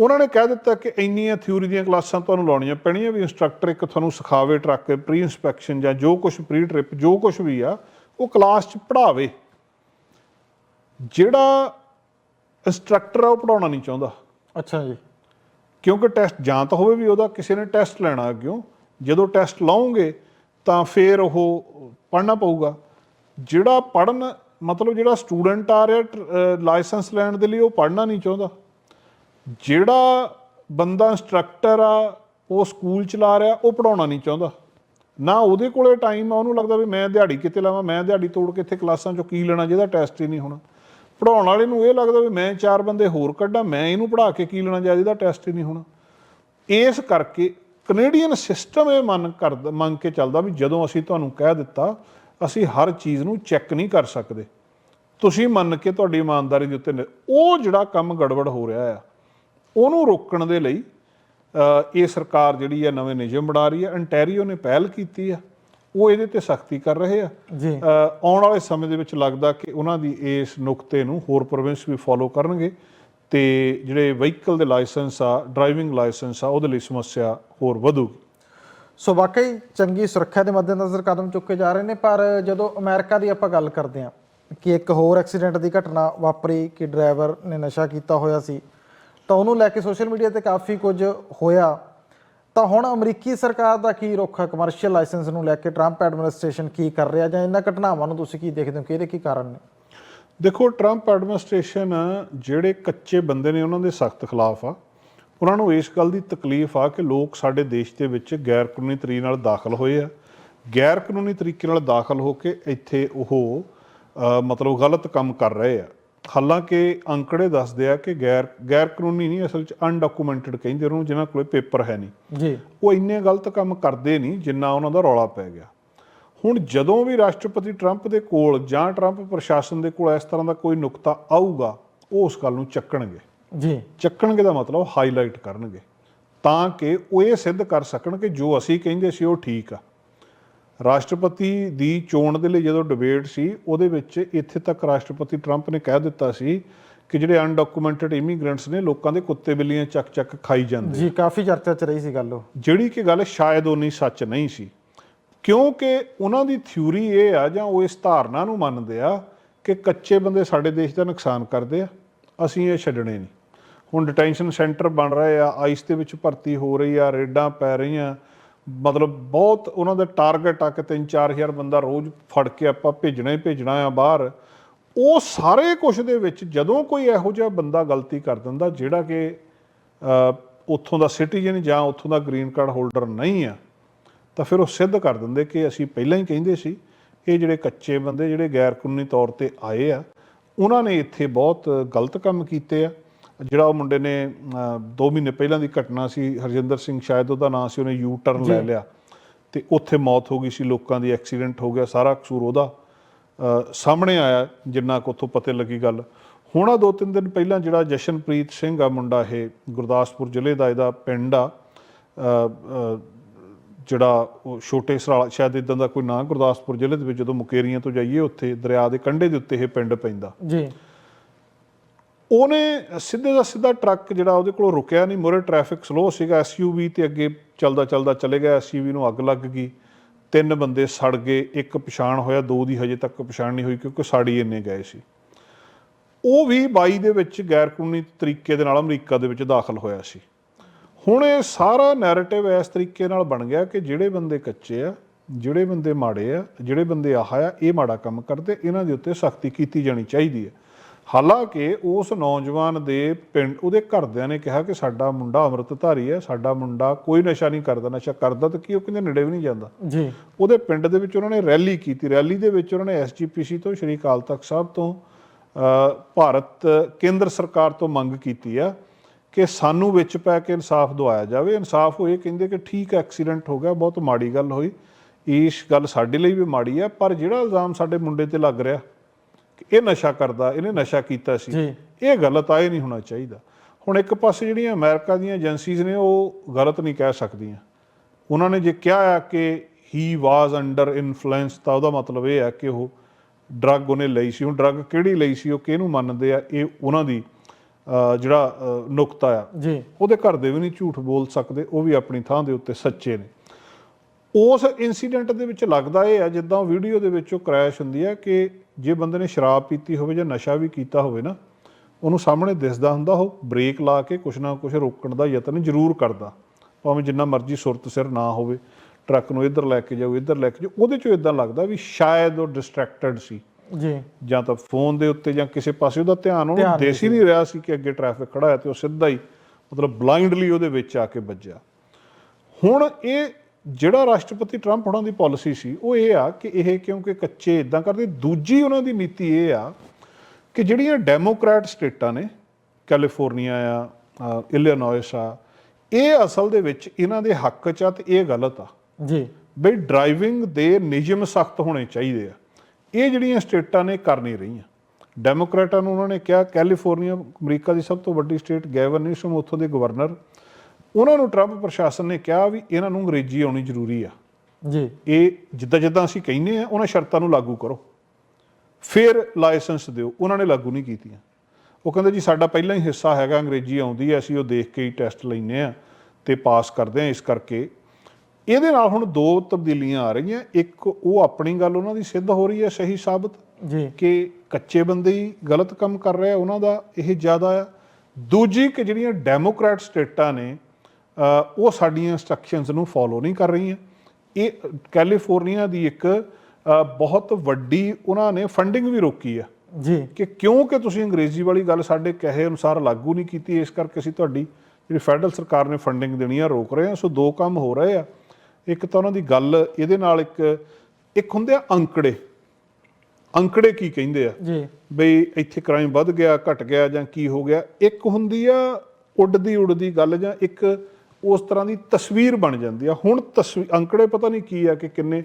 [SPEAKER 1] ਉਹਨਾਂ ਨੇ ਕਹਿ ਦਿੱਤਾ ਕਿ ਇੰਨੀਆਂ ਥਿਊਰੀ ਦੀਆਂ ਕਲਾਸਾਂ ਤੁਹਾਨੂੰ ਲਾਉਣੀਆਂ ਪੈਣੀਆਂ ਵੀ ਇੰਸਟ੍ਰਕਟਰ ਇੱਕ ਤੁਹਾਨੂੰ ਸਿਖਾਵੇ ਟਰੱਕ ਪ੍ਰੀ ਇਨਸਪੈਕਸ਼ਨ ਜਾਂ ਜੋ ਕੁਝ ਪ੍ਰੀ ਟ੍ਰਿਪ ਜੋ ਕੁਝ ਵੀ ਆ ਉਹ ਕਲਾਸ 'ਚ ਪੜ੍ਹਾਵੇ। ਜਿਹੜਾ ਇੰਸਟ੍ਰਕਟਰ ਆ ਉਹ ਪੜਾਉਣਾ ਨਹੀਂ ਚਾਹੁੰਦਾ।
[SPEAKER 2] ਅੱਛਾ ਜੀ।
[SPEAKER 1] ਕਿਉਂਕਿ ਟੈਸਟ ਜਾਂ ਤਾਂ ਹੋਵੇ ਵੀ ਉਹਦਾ ਕਿਸੇ ਨੇ ਟੈਸਟ ਲੈਣਾ ਅੱਗਿਓਂ। ਜਦੋਂ ਟੈਸਟ ਲਾਉਂਗੇ ਤਾਂ ਫਿਰ ਉਹ ਪੜ੍ਹਨਾ ਪਊਗਾ। ਜਿਹੜਾ ਪੜਨ ਮਤਲਬ ਜਿਹੜਾ ਸਟੂਡੈਂਟ ਆ ਰਿਹਾ ਲਾਇਸੈਂਸ ਲੈਣ ਦੇ ਲਈ ਉਹ ਪੜ੍ਹਨਾ ਨਹੀਂ ਚਾਹੁੰਦਾ। ਜਿਹੜਾ ਬੰਦਾ ਇੰਸਟ੍ਰਕਟਰ ਆ, ਉਹ ਸਕੂਲ ਚਲਾ ਰਿਹਾ, ਉਹ ਪੜਾਉਣਾ ਨਹੀਂ ਚਾਹੁੰਦਾ। ਨਾ ਉਹਦੇ ਕੋਲੇ ਟਾਈਮ ਆ, ਉਹਨੂੰ ਲੱਗਦਾ ਵੀ ਮੈਂ ਦਿਹਾੜੀ ਕਿਤੇ ਲਾਵਾਂ, ਮੈਂ ਦਿਹਾੜੀ ਤੋੜ ਕੇ ਇੱਥੇ ਕਲਾਸਾਂ ਚੋਂ ਕੀ ਲੈਣਾ, ਜਿਹਦਾ ਟੈਸਟ ਹੀ ਨਹੀਂ ਹੋਣਾ। ਪੜਾਉਣ ਵਾਲੇ ਨੂੰ ਇਹ ਲੱਗਦਾ ਵੀ ਮੈਂ ਚਾਰ ਬੰਦੇ ਹੋਰ ਕੱਢਾਂ, ਮੈਂ ਇਹਨੂੰ ਪੜਾ ਕੇ ਕੀ ਲੈਣਾ ਜਿਹਦਾ ਟੈਸਟ ਹੀ ਨਹੀਂ ਹੋਣਾ। ਇਸ ਕਰਕੇ ਕੈਨੇਡੀਅਨ ਸਿਸਟਮ ਇਹ ਮੰਨ ਕਰਦਾ ਮੰਗ ਕੇ ਚੱਲਦਾ ਵੀ ਜਦੋਂ ਅਸੀਂ ਤੁਹਾਨੂੰ ਕਹਿ ਦਿੱਤਾ, ਅਸੀਂ ਹਰ ਚੀਜ਼ ਨੂੰ ਚੈੱਕ ਨਹੀਂ ਕਰ ਸਕਦੇ। ਤੁਸੀਂ ਮੰਨ ਕੇ ਤੁਹਾਡੀ ਇਮਾਨਦਾਰੀ ਦੇ ਉੱਤੇ ਉਹ ਜਿਹੜਾ ਕੰਮ ਗੜਬੜ ਹੋ ਰਿਹਾ ਆ ਉਹਨੂੰ ਰੋਕਣ ਦੇ ਲਈ ਇਹ ਸਰਕਾਰ ਜਿਹੜੀ ਆ ਨਵੇਂ ਨਿਯਮ ਬਣਾ ਰਹੀ ਹੈ। ਅੰਟੈਰੀਓ ਨੇ ਪਹਿਲ ਕੀਤੀ ਆ। ਉਹ ਇਹਦੇ ਤੇ ਸਖਤੀ ਕਰ ਰਹੇ ਆ।
[SPEAKER 2] ਜੀ।
[SPEAKER 1] ਆਉਣ ਵਾਲੇ ਸਮੇਂ ਦੇ ਵਿੱਚ ਲੱਗਦਾ ਕਿ ਉਹਨਾਂ ਦੀ ਇਸ ਨੁਕਤੇ ਨੂੰ ਹੋਰ ਪ੍ਰੋਵਿੰਸ ਵੀ ਫੋਲੋ ਕਰਨਗੇ ਤੇ ਜਿਹੜੇ ਵਹੀਕਲ ਦੇ ਲਾਇਸੈਂਸ ਆ ਡਰਾਈਵਿੰਗ ਲਾਇਸੈਂਸ ਆ ਉਹਦੇ ਲਈ ਸਮੱਸਿਆ ਹੋਰ ਵਧੂਗੀ।
[SPEAKER 2] ਸੋ ਵਾਕਈ ਚੰਗੀ ਸੁਰੱਖਿਆ ਦੇ ਮੱਦੇਨਜ਼ਰ ਕਦਮ ਚੁੱਕੇ ਜਾ ਰਹੇ ਨੇ ਪਰ ਜਦੋਂ ਅਮਰੀਕਾ ਦੀ ਆਪਾਂ ਗੱਲ ਕਰਦੇ ਹਾਂ ਕਿ ਇੱਕ ਹੋਰ ਐਕਸੀਡੈਂਟ ਦੀ ਘਟਨਾ ਵਾਪਰੀ ਕਿ ਡਰਾਈਵਰ ਨੇ ਨਸ਼ਾ ਕੀਤਾ ਹੋਇਆ ਸੀ ਤਾਂ ਉਹਨੂੰ ਲੈ ਕੇ ਸੋਸ਼ਲ ਮੀਡੀਆ ਤੇ ਕਾਫੀ ਕੁਝ ਹੋਇਆ। ਤਾਂ ਹੁਣ ਅਮਰੀਕੀ ਸਰਕਾਰ ਦਾ ਕੀ ਰੁਖ ਹੈ? ਕਮਰਸ਼ੀਅਲ ਲਾਇਸੈਂਸ ਨੂੰ ਲੈ ਕੇ ਟਰੰਪ ਐਡਮਿਨਿਸਟ੍ਰੇਸ਼ਨ ਕੀ ਕਰ ਰਿਹਾ ਜਾਂ ਇਹਨਾਂ ਘਟਨਾਵਾਂ ਨੂੰ ਤੁਸੀਂ ਕੀ ਦੇਖਦੇ ਹੋ? ਕਿ ਇਹਦੇ ਕੀ ਕਾਰਨ ਨੇ?
[SPEAKER 1] ਦੇਖੋ ਟਰੰਪ ਐਡਮਿਨਿਸਟ੍ਰੇਸ਼ਨ ਜਿਹੜੇ ਕੱਚੇ ਬੰਦੇ ਨੇ ਉਹਨਾਂ ਦੇ ਸਖਤ ਖਿਲਾਫ ਆ। ਉਹਨਾਂ ਨੂੰ ਇਸ ਗੱਲ ਦੀ ਤਕਲੀਫ ਆ ਕਿ ਲੋਕ ਸਾਡੇ ਦੇਸ਼ ਦੇ ਵਿੱਚ ਗੈਰ ਕਾਨੂੰਨੀ ਤਰੀਕੇ ਨਾਲ ਦਾਖਲ ਹੋਏ ਆ। ਗੈਰ ਕਾਨੂੰਨੀ ਤਰੀਕੇ ਨਾਲ ਦਾਖਲ ਹੋ ਕੇ ਇੱਥੇ ਉਹ ਮਤਲਬ ਗਲਤ ਕੰਮ ਕਰ ਰਹੇ ਆ। ਹਾਲਾਂਕਿ ਅੰਕੜੇ ਦੱਸਦੇ ਆ ਕਿ ਗੈਰ ਗੈਰ ਕਾਨੂੰਨੀ ਨਹੀਂ ਅਸਲ 'ਚ ਅਨਡਾਕੂਮੈਂਟਡ ਕਹਿੰਦੇ ਉਹਨੂੰ ਜਿਨ੍ਹਾਂ ਕੋਲੇ ਪੇਪਰ ਹੈ ਨਹੀਂ।
[SPEAKER 2] ਜੀ।
[SPEAKER 1] ਉਹ ਇੰਨੇ ਗਲਤ ਕੰਮ ਕਰਦੇ ਨਹੀਂ ਜਿੰਨਾ ਉਹਨਾਂ ਦਾ ਰੌਲਾ ਪੈ ਗਿਆ। ਹੁਣ ਜਦੋਂ ਵੀ ਰਾਸ਼ਟਰਪਤੀ ਟਰੰਪ ਦੇ ਕੋਲ ਜਾਂ ਟਰੰਪ ਪ੍ਰਸ਼ਾਸਨ ਦੇ ਕੋਲ ਇਸ ਤਰ੍ਹਾਂ ਦਾ ਕੋਈ ਨੁਕਤਾ ਆਊਗਾ ਉਹ ਉਸ ਗੱਲ ਨੂੰ ਚੱਕਣਗੇ।
[SPEAKER 2] ਜੀ।
[SPEAKER 1] ਚੱਕਣਗੇ ਦਾ ਮਤਲਬ ਹਾਈਲਾਈਟ ਕਰਨਗੇ। ਤਾਂ ਕਿ ਉਹ ਇਹ ਸਿੱਧ ਕਰ ਸਕਣ ਕਿ ਜੋ ਅਸੀਂ ਕਹਿੰਦੇ ਸੀ ਉਹ ਠੀਕ ਆ। ਰਾਸ਼ਟਰਪਤੀ ਦੀ ਚੋਣ ਦੇ ਲਈ ਜਦੋਂ ਡਿਬੇਟ ਸੀ ਉਹਦੇ ਵਿੱਚ ਇੱਥੇ ਤੱਕ ਰਾਸ਼ਟਰਪਤੀ ਟਰੰਪ ਨੇ ਕਹਿ ਦਿੱਤਾ ਸੀ ਕਿ ਜਿਹੜੇ ਅਨਡਾਕੂਮੈਂਟਡ ਇਮੀਗ੍ਰੈਂਟਸ ਨੇ ਲੋਕਾਂ ਦੇ ਕੁੱਤੇ ਬਿੱਲੀਆਂ ਚੱਕ ਚੱਕ ਖਾਈ ਜਾਂਦੇ
[SPEAKER 2] ਜੀ ਕਾਫੀ ਚਰਚਾ ਚ ਰਹੀ ਸੀ ਗੱਲ ਉਹ।
[SPEAKER 1] ਜਿਹੜੀ ਕਿ ਗੱਲ ਸ਼ਾਇਦ ਉਨੀ ਸੱਚ ਨਹੀਂ ਸੀ। ਕਿਉਂਕਿ ਉਹਨਾਂ ਦੀ ਥਿਊਰੀ ਇਹ ਆ ਜਾਂ ਉਹ ਇਸ ਧਾਰਨਾ ਨੂੰ ਮੰਨਦੇ ਆ ਕਿ ਕੱਚੇ ਬੰਦੇ ਸਾਡੇ ਦੇਸ਼ ਦਾ ਨੁਕਸਾਨ ਕਰਦੇ ਆ ਅਸੀਂ ਇਹ ਛੱਡਣੇ ਨਹੀਂ। ਹੁਣ ਡਿਟੈਂਸ਼ਨ ਸੈਂਟਰ ਬਣ ਰਹੇ ਆ ਆਈਸ ਦੇ ਵਿੱਚ ਭਰਤੀ ਹੋ ਰਹੀ ਆ ਰੇਡਾਂ ਪੈ ਰਹੀਆਂ ਮਤਲਬ ਬਹੁਤ ਉਹਨਾਂ ਦਾ ਟਾਰਗੇਟ ਆ ਕਿ 3-4000 ਬੰਦਾ ਰੋਜ਼ ਫੜ ਕੇ ਆਪਾਂ ਭੇਜਣਾ ਹੀ ਭੇਜਣਾ ਆ ਬਾਹਰ। ਉਹ ਸਾਰੇ ਕੁਝ ਦੇ ਵਿੱਚ ਜਦੋਂ ਕੋਈ ਇਹੋ ਜਿਹਾ ਬੰਦਾ ਗਲਤੀ ਕਰ ਦਿੰਦਾ, ਜਿਹੜਾ ਕਿ ਉੱਥੋਂ ਦਾ ਸਿਟੀਜ਼ਨ ਜਾਂ ਉੱਥੋਂ ਦਾ ਗ੍ਰੀਨ ਕਾਰਡ ਹੋਲਡਰ ਨਹੀਂ ਆ, ਤਾਂ ਫਿਰ ਉਹ ਸਿੱਧ ਕਰ ਦਿੰਦੇ ਕਿ ਅਸੀਂ ਪਹਿਲਾਂ ਹੀ ਕਹਿੰਦੇ ਸੀ, ਇਹ ਜਿਹੜੇ ਕੱਚੇ ਬੰਦੇ ਜਿਹੜੇ ਗੈਰ ਕਾਨੂੰਨੀ ਤੌਰ ਤੇ ਆਏ ਆ, ਉਹਨਾਂ ਨੇ ਇੱਥੇ ਬਹੁਤ ਗਲਤ ਕੰਮ ਕੀਤੇ ਆ। ਜਿਹੜਾ ਉਹ ਮੁੰਡੇ ਨੇ 2 ਮਹੀਨੇ ਪਹਿਲਾਂ ਦੀ ਘਟਨਾ ਸੀ ਹਰਜਿੰਦਰ ਸਿੰਘ ਸ਼ਾਇਦ ਉਹਦਾ ਨਾਂ ਸੀ ਉਹਨੇ ਯੂ ਟਰਨ ਲੈ ਲਿਆ। ਤੇ ਉੱਥੇ ਮੌਤ ਹੋ ਗਈ ਸੀ ਲੋਕਾਂ ਦੀ ਐਕਸੀਡੈਂਟ ਹੋ ਗਿਆ ਸਾਰਾ ਕਸੂਰ ਉਹਦਾ ਸਾਹਮਣੇ ਆਇਆ ਜਿੰਨਾ ਕੁ ਉੱਥੋਂ ਪਤੇ ਲੱਗੀ ਗੱਲ। ਹੁਣ ਆ ਦੋ ਤਿੰਨ ਦਿਨ ਪਹਿਲਾਂ ਜਿਹੜਾ ਜਸ਼ਨਪ੍ਰੀਤ ਸਿੰਘ ਆ ਮੁੰਡਾ ਇਹ ਗੁਰਦਾਸਪੁਰ ਜ਼ਿਲ੍ਹੇ ਦਾ ਇਹਦਾ ਪਿੰਡ ਆ ਜਿਹੜਾ ਉਹ ਛੋਟੇ ਸਰਾਲਾ ਸ਼ਾਇਦ ਇਦਾਂ ਦਾ ਕੋਈ ਨਾਂ ਗੁਰਦਾਸਪੁਰ ਜ਼ਿਲ੍ਹੇ ਦੇ ਵਿੱਚ ਜਦੋਂ ਮੁਕੇਰੀਆਂ ਤੋਂ ਜਾਈਏ ਉੱਥੇ ਦਰਿਆ ਦੇ ਕੰਢੇ ਦੇ ਉੱਤੇ ਇਹ ਪਿੰਡ ਪੈਂਦਾ।
[SPEAKER 2] ਜੀ।
[SPEAKER 1] ਉਹਨੇ ਸਿੱਧੇ ਦਾ ਸਿੱਧਾ ਟਰੱਕ ਜਿਹੜਾ ਉਹਦੇ ਕੋਲ ਰੁਕਿਆ ਨਹੀਂ, ਮੋਰੇ ਟ੍ਰੈਫਿਕ ਸਲੋ ਸੀਗਾ ਐਸਯੂਵੀ ਤੇ ਅੱਗੇ ਚੱਲਦਾ ਚੱਲਦਾ ਚਲੇ ਗਿਆ ਐਸਯੂਵੀ ਨੂੰ ਅੱਗ ਲੱਗ ਗਈ। ਤਿੰਨ ਬੰਦੇ ਸੜ ਗਏ, ਇੱਕ ਪਛਾਣ ਹੋਇਆ, ਦੋ ਦੀ ਹਜੇ ਤੱਕ ਪਛਾਣ ਨਹੀਂ ਹੋਈ ਕਿਉਂਕਿ ਸਾੜੀ ਇੰਨੇ ਗਏ ਸੀ। ਉਹ ਵੀ 22 ਦੇ ਵਿੱਚ ਗੈਰ ਕਾਨੂੰਨੀ ਤਰੀਕੇ ਦੇ ਨਾਲ ਅਮਰੀਕਾ ਦੇ ਵਿੱਚ ਦਾਖਲ ਹੋਇਆ ਸੀ। ਹੁਣ ਇਹ ਸਾਰਾ ਨੈਰੇਟਿਵ ਇਸ ਤਰੀਕੇ ਨਾਲ ਬਣ ਗਿਆ ਕਿ ਜਿਹੜੇ ਬੰਦੇ ਕੱਚੇ ਆ, ਜਿਹੜੇ ਬੰਦੇ ਮਾੜੇ ਆ, ਜਿਹੜੇ ਬੰਦੇ ਆਹ ਆ, ਇਹ ਮਾੜਾ ਕੰਮ ਕਰਦੇ, ਇਹਨਾਂ ਦੇ ਉੱਤੇ ਸਖਤੀ ਕੀਤੀ ਜਾਣੀ ਚਾਹੀਦੀ ਹੈ। ਹਾਲਾਂਕਿ ਉਸ ਨੌਜਵਾਨ ਦੇ ਪਿੰਡ ਉਹਦੇ ਘਰਦਿਆਂ ਨੇ ਕਿਹਾ ਕਿ ਸਾਡਾ ਮੁੰਡਾ ਅੰਮ੍ਰਿਤਧਾਰੀ ਹੈ ਸਾਡਾ ਮੁੰਡਾ ਕੋਈ ਨਸ਼ਾ ਨਹੀਂ ਕਰਦਾ ਨਸ਼ਾ ਕਰਦਾ ਤਾਂ ਕੀ ਉਹ ਕਹਿੰਦੇ ਨੇੜੇ ਵੀ ਨਹੀਂ ਜਾਂਦਾ।
[SPEAKER 2] ਜੀ।
[SPEAKER 1] ਉਹਦੇ ਪਿੰਡ ਦੇ ਵਿੱਚ ਉਹਨਾਂ ਨੇ ਰੈਲੀ ਕੀਤੀ ਰੈਲੀ ਦੇ ਵਿੱਚ ਉਹਨਾਂ ਨੇ ਐਸਜੀਪੀਸੀ ਤੋਂ ਸ਼੍ਰੀ ਅਕਾਲ ਤਖਤ ਸਾਹਿਬ ਤੋਂ ਭਾਰਤ ਕੇਂਦਰ ਸਰਕਾਰ ਤੋਂ ਮੰਗ ਕੀਤੀ ਆ ਕਿ ਸਾਨੂੰ ਵਿੱਚ ਪੈ ਕੇ ਇਨਸਾਫ ਦਵਾਇਆ ਜਾਵੇ। ਇਨਸਾਫ ਇਹ ਕਹਿੰਦੇ ਕਿ ਠੀਕ ਹੈ ਐਕਸੀਡੈਂਟ ਹੋ ਗਿਆ ਬਹੁਤ ਮਾੜੀ ਗੱਲ ਹੋਈ। ਇਸ ਗੱਲ ਸਾਡੇ ਲਈ ਵੀ ਮਾੜੀ ਆ ਪਰ ਜਿਹੜਾ ਇਲਜ਼ਾਮ ਸਾਡੇ ਮੁੰਡੇ ਤੇ ਲੱਗ ਰਿਹਾ ਕਿ ਇਹ ਨਸ਼ਾ ਕਰਦਾ ਇਹਨੇ ਨਸ਼ਾ ਕੀਤਾ ਸੀ। ਇਹ ਗਲਤ ਆ ਇਹ ਨਹੀਂ ਹੋਣਾ ਚਾਹੀਦਾ। ਹੁਣ ਇੱਕ ਪਾਸੇ ਜਿਹੜੀਆਂ ਅਮਰੀਕਾ ਦੀਆਂ ਏਜੰਸੀਜ਼ ਨੇ ਉਹ ਗਲਤ ਨਹੀਂ ਕਹਿ ਸਕਦੀਆਂ। ਉਹਨਾਂ ਨੇ ਜੇ ਕਿਹਾ ਆ ਕਿ ਹੀ ਵਾਸ ਅੰਡਰ ਇਨਫਲੂਐਂਸ ਤਾਂ ਉਹਦਾ ਮਤਲਬ ਇਹ ਹੈ ਕਿ ਉਹ ਡਰੱਗ ਉਹਨੇ ਲਈ ਸੀ। ਹੁਣ ਡਰੱਗ ਕਿਹੜੀ ਲਈ ਸੀ ਉਹ ਕਿਹਨੂੰ ਮੰਨਦੇ ਆ ਇਹ ਉਹਨਾਂ ਦੀ ਜਿਹੜਾ ਨੁਕਤਾ ਆ।
[SPEAKER 2] ਜੀ।
[SPEAKER 1] ਉਹਦੇ ਘਰ ਦੇ ਵੀ ਨਹੀਂ ਝੂਠ ਬੋਲ ਸਕਦੇ ਉਹ ਵੀ ਆਪਣੀ ਥਾਂ ਦੇ ਉੱਤੇ ਸੱਚੇ ਨੇ। ਉਸ ਇਨਸੀਡੈਂਟ ਦੇ ਵਿੱਚ ਲੱਗਦਾ ਇਹ ਆ ਜਿੱਦਾਂ ਵੀਡੀਓ ਦੇ ਵਿੱਚ ਉਹ ਕ੍ਰੈਸ਼ ਹੁੰਦੀ ਆ ਕਿ ਜੇ ਬੰਦੇ ਨੇ ਸ਼ਰਾਬ ਪੀਤੀ ਹੋਵੇ ਜਾਂ ਨਸ਼ਾ ਵੀ ਕੀਤਾ ਹੋਵੇ ਨਾ ਉਹਨੂੰ ਸਾਹਮਣੇ ਦਿਸਦਾ ਹੁੰਦਾ ਉਹ ਬ੍ਰੇਕ ਲਾ ਕੇ ਕੁਛ ਨਾ ਕੁਛ ਰੋਕਣ ਦਾ ਯਤਨ ਜ਼ਰੂਰ ਕਰਦਾ। ਭਾਵੇਂ ਜਿੰਨਾ ਮਰਜ਼ੀ ਸੁਰਤ ਸਿਰ ਨਾ ਹੋਵੇ ਟਰੱਕ ਨੂੰ ਇੱਧਰ ਲੈ ਕੇ ਜਾਓ ਇੱਧਰ ਲੈ ਕੇ ਜਾਓ ਉਹਦੇ ਚੋਂ ਇਦਾਂ ਲੱਗਦਾ ਵੀ ਸ਼ਾਇਦ ਉਹ ਡਿਸਟਰੈਕਟਡ ਸੀ।
[SPEAKER 2] ਜੀ।
[SPEAKER 1] ਜਾਂ ਤਾਂ ਫੋਨ ਦੇ ਉੱਤੇ ਜਾਂ ਕਿਸੇ ਪਾਸੇ ਉਹਦਾ ਧਿਆਨ ਉਹਨੂੰ ਦੇਸ ਹੀ ਨਹੀਂ ਰਿਹਾ ਸੀ ਕਿ ਅੱਗੇ ਟ੍ਰੈਫਿਕ ਖੜਾ ਹੈ ਤੇ ਉਹ ਸਿੱਧਾ ਹੀ ਮਤਲਬ ਬਲਾਈਂਡਲੀ ਉਹਦੇ ਵਿੱਚ ਆ ਕੇ ਵੱਜਿਆ। ਹੁਣ ਇਹ ਜਿਹੜਾ ਰਾਸ਼ਟਰਪਤੀ ਟਰੰਪ ਹੋਣਾ ਦੀ ਪਾਲਿਸੀ ਸੀ ਉਹ ਇਹ ਆ ਕਿ ਇਹ ਕਿਉਂਕਿ ਕੱਚੇ ਇਦਾਂ ਕਰਦੇ ਦੂਜੀ ਉਹਨਾਂ ਦੀ ਨੀਤੀ ਇਹ ਆ ਕਿ ਜਿਹੜੀਆਂ ਡੈਮੋਕ੍ਰੈਟ ਸਟੇਟਾਂ ਨੇ ਕੈਲੀਫੋਰਨੀਆ ਆ ਇਲੀਨੋਇਸ ਆ ਇਹ ਅਸਲ ਦੇ ਵਿੱਚ ਇਹਨਾਂ ਦੇ ਹੱਕ 'ਚ ਆ ਤੇ ਇਹ ਗਲਤ ਆ।
[SPEAKER 2] ਜੀ।
[SPEAKER 1] ਬਈ ਡਰਾਈਵਿੰਗ ਦੇ ਨਿਯਮ ਸਖਤ ਹੋਣੇ ਚਾਹੀਦੇ ਆ। ਇਹ ਜਿਹੜੀਆਂ ਸਟੇਟਾਂ ਨੇ ਕਰ ਨਹੀਂ ਰਹੀਆਂ। ਡੈਮੋਕ੍ਰੇਟਾਂ ਨੂੰ ਉਹਨਾਂ ਨੇ ਕਿਹਾ ਕੈਲੀਫੋਰਨੀਆ ਅਮਰੀਕਾ ਦੀ ਸਭ ਤੋਂ ਵੱਡੀ ਸਟੇਟ ਗੈਵਨ ਨਿਊਸਮ ਉੱਥੋਂ ਦੇ ਗਵਰਨਰ ਉਹਨਾਂ ਨੂੰ ਟਰੰਪ ਪ੍ਰਸ਼ਾਸਨ ਨੇ ਕਿਹਾ ਵੀ ਇਹਨਾਂ ਨੂੰ ਅੰਗਰੇਜ਼ੀ ਆਉਣੀ ਜ਼ਰੂਰੀ ਆ।
[SPEAKER 2] ਜੀ।
[SPEAKER 1] ਇਹ ਜਿੱਦਾਂ ਜਿੱਦਾਂ ਅਸੀਂ ਕਹਿੰਦੇ ਆ ਉਹਨਾਂ ਸ਼ਰਤਾਂ ਨੂੰ ਲਾਗੂ ਕਰੋ। ਫਿਰ ਲਾਇਸੈਂਸ ਦਿਓ। ਉਹਨਾਂ ਨੇ ਲਾਗੂ ਨਹੀਂ ਕੀਤੀਆਂ। ਉਹ ਕਹਿੰਦੇ ਜੀ ਸਾਡਾ ਪਹਿਲਾਂ ਹੀ ਹਿੱਸਾ ਹੈਗਾ ਅੰਗਰੇਜ਼ੀ ਆਉਂਦੀ ਹੈ ਅਸੀਂ ਉਹ ਦੇਖ ਕੇ ਹੀ ਟੈਸਟ ਲੈਨੇ ਆ ਤੇ ਪਾਸ ਕਰਦੇ ਆ ਇਸ ਕਰਕੇ। ਇਹਦੇ ਨਾਲ ਹੁਣ ਦੋ ਤਬਦੀਲੀਆਂ ਆ ਰਹੀਆਂ। ਇੱਕ ਉਹ ਆਪਣੀ ਗੱਲ ਉਹਨਾਂ ਦੀ ਸਿੱਧ ਹੋ ਰਹੀ ਹੈ ਸਹੀ ਸਾਬਤ।
[SPEAKER 2] ਜੀ।
[SPEAKER 1] ਕਿ ਕੱਚੇ ਬੰਦੇ ਹੀ ਗਲਤ ਕੰਮ ਕਰ ਰਹੇ ਆ ਉਹਨਾਂ ਦਾ ਇਹ ਜ਼ਿਆਦਾ ਆ। ਦੂਜੀ ਕਿ ਜਿਹੜੀਆਂ ਡੈਮੋਕ੍ਰੈਟ ਸਟੇਟਾਂ ਨੇ ਉਹ ਸਾਡੀਆਂ ਇਨਸਟਰਕਸ਼ਨਸ ਨੂੰ ਫੋਲੋ ਨਹੀਂ ਕਰ ਰਹੀਆਂ। ਇਹ ਕੈਲੀਫੋਰਨੀਆ ਦੀ ਇੱਕ ਬਹੁਤ ਵੱਡੀ ਉਹਨਾਂ ਨੇ ਫੰਡਿੰਗ ਵੀ ਰੋਕੀ ਆ।
[SPEAKER 2] ਜੀ।
[SPEAKER 1] ਕਿ ਕਿਉਂਕਿ ਤੁਸੀਂ ਅੰਗਰੇਜ਼ੀ ਵਾਲੀ ਗੱਲ ਸਾਡੇ ਕਹੇ ਅਨੁਸਾਰ ਲਾਗੂ ਨਹੀਂ ਕੀਤੀ ਇਸ ਕਰਕੇ ਅਸੀਂ ਤੁਹਾਡੀ ਜਿਹੜੀ ਫੈਡਰਲ ਸਰਕਾਰ ਨੇ ਫੰਡਿੰਗ ਦੇਣੀ ਆ ਰੋਕ ਰਹੇ ਆ। ਸੋ ਦੋ ਕੰਮ ਹੋ ਰਹੇ ਆ। ਇੱਕ ਤਾਂ ਉਹਨਾਂ ਦੀ ਗੱਲ ਇਹਦੇ ਨਾਲ ਇੱਕ ਇੱਕ ਹੁੰਦੇ ਆ ਅੰਕੜੇ। ਅੰਕੜੇ ਕੀ ਕਹਿੰਦੇ ਆ?
[SPEAKER 2] ਜੀ।
[SPEAKER 1] ਬਈ ਇੱਥੇ ਕ੍ਰਾਈਮ ਵੱਧ ਗਿਆ ਘਟ ਗਿਆ ਜਾਂ ਕੀ ਹੋ ਗਿਆ। ਇੱਕ ਹੁੰਦੀ ਆ ਉੱਡਦੀ ਉੱਡਦੀ ਗੱਲ ਜਾਂ ਇੱਕ ਉਸ ਤਰ੍ਹਾਂ ਦੀ ਤਸਵੀਰ ਬਣ ਜਾਂਦੀ ਆ। ਹੁਣ ਤਸਵੀਰ ਅੰਕੜੇ ਪਤਾ ਨਹੀਂ ਕੀ ਆ ਕਿ ਕਿੰਨੇ।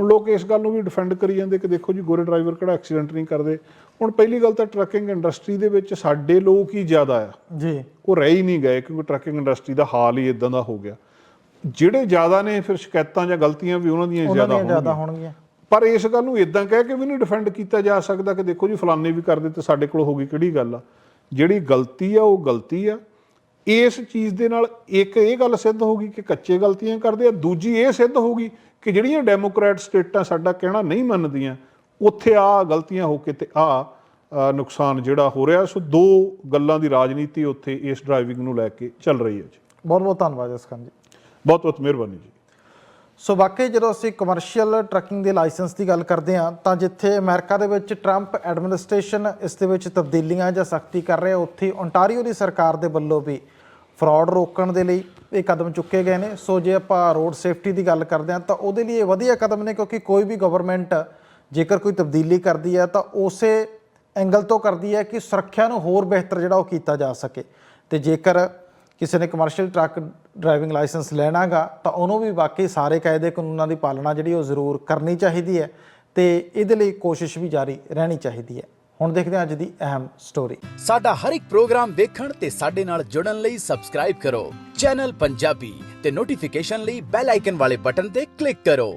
[SPEAKER 1] ਹੁਣ ਲੋਕ ਇਸ ਗੱਲ ਨੂੰ ਵੀ ਡਿਫੈਂਡ ਕਰੀ ਜਾਂਦੇ ਕਿ ਦੇਖੋ ਜੀ ਗੋਰੇ ਡਰਾਈਵਰ ਕਿਹੜਾ ਐਕਸੀਡੈਂਟ ਨਹੀਂ ਕਰਦੇ। ਹੁਣ ਪਹਿਲੀ ਗੱਲ ਤਾਂ ਟਰੱਕਿੰਗ ਇੰਡਸਟਰੀ ਦੇ ਵਿੱਚ ਸਾਡੇ ਲੋਕ ਹੀ ਜ਼ਿਆਦਾ ਆ।
[SPEAKER 2] ਜੀ।
[SPEAKER 1] ਉਹ ਰਹਿ ਹੀ ਨਹੀਂ ਗਏ ਕਿਉਂਕਿ ਟਰੱਕਿੰਗ ਇੰਡਸਟਰੀ ਦਾ ਹਾਲ ਹੀ ਇਦਾਂ ਦਾ ਹੋ ਗਿਆ। ਜਿਹੜੇ ਜ਼ਿਆਦਾ ਨੇ ਫਿਰ ਸ਼ਿਕਾਇਤਾਂ ਜਾਂ ਗਲਤੀਆਂ ਵੀ ਉਹਨਾਂ ਦੀਆਂ ਜ਼ਿਆਦਾ ਹੋਣਗੀਆਂ।
[SPEAKER 2] ਹੋਣਗੀਆਂ।
[SPEAKER 1] ਪਰ ਇਸ ਗੱਲ ਨੂੰ ਇਦਾਂ ਕਹਿ ਕੇ ਵੀ ਨਹੀਂ ਡਿਫੈਂਡ ਕੀਤਾ ਜਾ ਸਕਦਾ ਕਿ ਦੇਖੋ ਜੀ ਫਲਾਣੇ ਵੀ ਕਰਦੇ ਤੇ ਸਾਡੇ ਕੋਲ ਹੋ ਗਈ ਕਿਹੜੀ ਗੱਲ ਆ। ਜਿਹੜੀ ਗਲਤੀ ਆ ਉਹ ਗਲਤੀ ਆ। ਇਸ ਚੀਜ਼ ਦੇ ਨਾਲ ਇੱਕ ਇਹ ਗੱਲ ਸਿੱਧ ਹੋਗੀ ਕਿ ਕੱਚੇ ਗਲਤੀਆਂ ਕਰਦੇ ਆ ਦੂਜੀ ਇਹ ਸਿੱਧ ਹੋਗੀ ਕਿ ਜਿਹੜੀਆਂ ਡੈਮੋਕ੍ਰੈਟ ਸਟੇਟਾਂ ਸਾਡਾ ਕਹਿਣਾ ਨਹੀਂ ਮੰਨਦੀਆਂ ਉੱਥੇ ਆ ਗਲਤੀਆਂ ਹੋ ਕੇ ਤੇ ਆ ਨੁਕਸਾਨ ਜਿਹੜਾ ਹੋ ਰਿਹਾ। ਸੋ ਦੋ ਗੱਲਾਂ ਦੀ ਰਾਜਨੀਤੀ ਉੱਥੇ ਇਸ ਡਰਾਈਵਿੰਗ ਨੂੰ ਲੈ ਕੇ ਚੱਲ ਰਹੀ ਹੈ ਜੀ।
[SPEAKER 2] ਬਹੁਤ ਬਹੁਤ ਧੰਨਵਾਦ ਜਸਕਰਨ ਜੀ
[SPEAKER 1] ਬਹੁਤ ਬਹੁਤ ਮਿਹਰਬਾਨੀ ਜੀ।
[SPEAKER 2] ਸੋ ਵਾਕਈ ਜਦੋਂ ਅਸੀਂ ਕਮਰਸ਼ੀਅਲ ਟਰੱਕਿੰਗ ਦੇ ਲਾਇਸੈਂਸ ਦੀ ਗੱਲ ਕਰਦੇ ਹਾਂ ਤਾਂ ਜਿੱਥੇ ਅਮਰੀਕਾ ਦੇ ਵਿੱਚ ਟਰੰਪ ਐਡਮਿਨਿਸਟ੍ਰੇਸ਼ਨ ਇਸ ਦੇ ਵਿੱਚ ਤਬਦੀਲੀਆਂ ਜਾਂ ਸਖਤੀ ਕਰ ਰਿਹਾ ਉੱਥੇ ਓਨਟਾਰੀਓ ਦੀ ਸਰਕਾਰ ਦੇ ਵੱਲੋਂ ਵੀ ਫਰਾਡ ਰੋਕਣ ਦੇ ਲਈ ਇਹ ਕਦਮ ਚੁੱਕੇ ਗਏ ਨੇ। ਸੋ ਜੇ ਆਪਾਂ ਰੋਡ ਸੇਫਟੀ ਦੀ ਗੱਲ ਕਰਦੇ ਹਾਂ, ਤਾਂ ਉਹਦੇ ਲਈ ਇਹ ਵਧੀਆ ਕਦਮ ਨੇ ਕਿਉਂਕਿ ਕੋਈ ਵੀ ਗਵਰਨਮੈਂਟ ਜੇਕਰ ਕੋਈ ਤਬਦੀਲੀ ਕਰਦੀ ਹੈ, ਤਾਂ ਉਸੇ ਐਂਗਲ ਤੋਂ ਕਰਦੀ ਹੈ ਕਿ ਸੁਰੱਖਿਆ ਨੂੰ ਹੋਰ ਬਿਹਤਰ ਜਿਹੜਾ ਉਹ ਕੀਤਾ ਜਾ ਸਕੇ। ਤੇ ਜੇਕਰ ਕਿਸੇ ਨੇ ਕਮਰਸ਼ੀਅਲ ਟਰੱਕ ਡਰਾਈਵਿੰਗ ਲਾਇਸੈਂਸ ਲੈਣਾਗਾ, ਤਾਂ ਉਹਨੂੰ ਵੀ ਵਾਕਈ ਸਾਰੇ ਕਾਇਦੇ ਕਾਨੂੰਨਾਂ ਦੀ ਪਾਲਣਾ ਜਿਹੜੀ ਉਹ ਜ਼ਰੂਰ ਕਰਨੀ ਚਾਹੀਦੀ ਹੈ ਤੇ ਇਹਦੇ ਲਈ ਕੋਸ਼ਿਸ਼ ਵੀ ਜਾਰੀ ਰਹਿਣੀ ਚਾਹੀਦੀ ਹੈ। ਹੁਣ ਦੇਖਦੇ ਹਾਂ ਅੱਜ ਦੀ ਅਹਿਮ ਸਟੋਰੀ
[SPEAKER 3] ਸਾਡਾ ਹਰ ਇੱਕ ਪ੍ਰੋਗਰਾਮ ਦੇਖਣ ਤੇ ਸਾਡੇ ਨਾਲ ਜੁੜਨ ਲਈ ਸਬਸਕ੍ਰਾਈਬ ਕਰੋ। ਚੈਨਲ ਪੰਜਾਬੀ ਤੇ ਨੋਟੀਫਿਕੇਸ਼ਨ ਲਈ ਬੈਲ ਆਈਕਨ ਵਾਲੇ ਬਟਨ ਤੇ ਕਲਿੱਕ ਕਰੋ।